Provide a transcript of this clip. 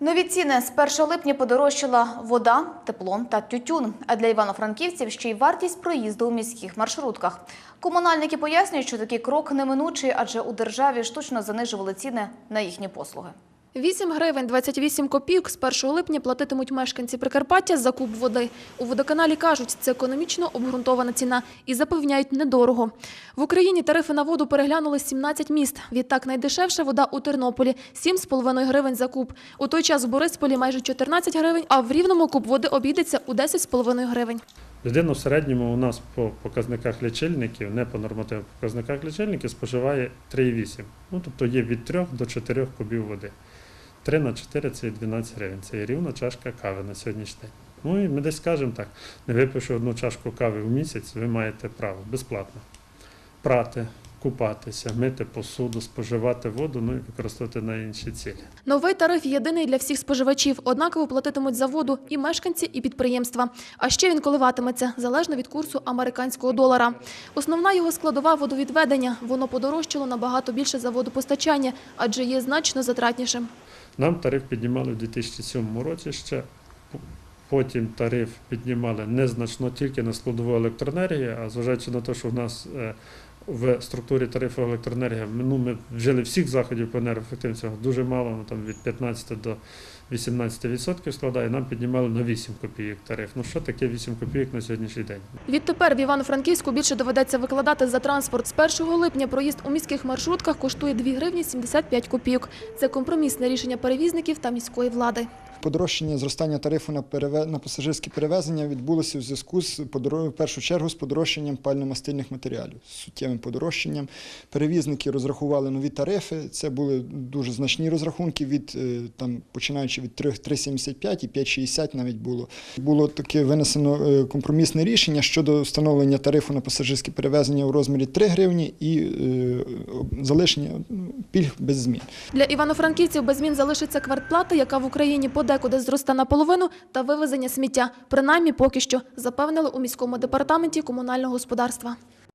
Нові ціни з 1 липня подорожчала вода, тепло та тютюн. А для івано-франківців ще й вартість проїзду у міських маршрутках. Комунальники пояснюють, що такий крок неминучий, адже у державі штучно занижували ціни на їхні послуги. 8 гривень 28 копійок з 1 липня платитимуть мешканці Прикарпаття за куб води. У водоканалі кажуть, це економічно обґрунтована ціна і запевняють недорого. В Україні тарифи на воду переглянули 17 міст. Відтак найдешевша вода у Тернополі – 7,5 гривень за куб. У той час в Борисполі майже 14 гривень, а в Рівному куб води обійдеться у 10,5 гривень. Людина в середньому у нас по показниках лічильників, не по нормативних показниках лічильників, споживає 3,8. Ну, тобто є від 3 до 4 кубів води. 3 на 4 це 12 гривень. Це є рівна чашка кави на сьогоднішній день. Ну і ми десь скажемо так, не випивши одну чашку кави в місяць, ви маєте право безплатно прати, купатися, мити посуду, споживати воду, ну і використовувати на інші цілі. Новий тариф єдиний для всіх споживачів. Однаково платитимуть за воду і мешканці, і підприємства. А ще він коливатиметься залежно від курсу американського долара. Основна його складова водовідведення. Воно подорожчало набагато більше за водопостачання, адже є значно затратнішим. Нам тариф піднімали в 2007 році ще. Потім тариф піднімали незначно тільки на складову електроенергії, а зважаючи на те, що в нас е, в структурі тарифу електроенергії ну, ми вжили всіх заходів по енергоефективності, дуже мало, ну, там від 15 до 18% складає, нам піднімали на 8 копійок тариф. Ну що таке 8 копійок на сьогоднішній день? Відтепер в Івано-Франківську більше доведеться викладати за транспорт. З 1 липня проїзд у міських маршрутках коштує 2 гривні 75 копійок. Це компромісне рішення перевізників та міської влади. Подорожчання зростання тарифу на переве... на пасажирські перевезення відбулося в зв'язку з в першу чергу з подорожчанням пально-мастильних матеріалів, з суттєвим подорожчанням. Перевізники розрахували нові тарифи. Це були дуже значні розрахунки від е, там починаючи від 3 3,75 і 5,60 навіть було. Було таке винесено е, компромісне рішення щодо встановлення тарифу на пасажирські перевезення у розмірі 3 гривні і е, залишення ну, пільг без змін. Для івано-франківців без змін залишиться квартплата, яка в Україні подекуди зросте наполовину, та вивезення сміття. Принаймні поки що, запевнили у міському департаменті комунального господарства.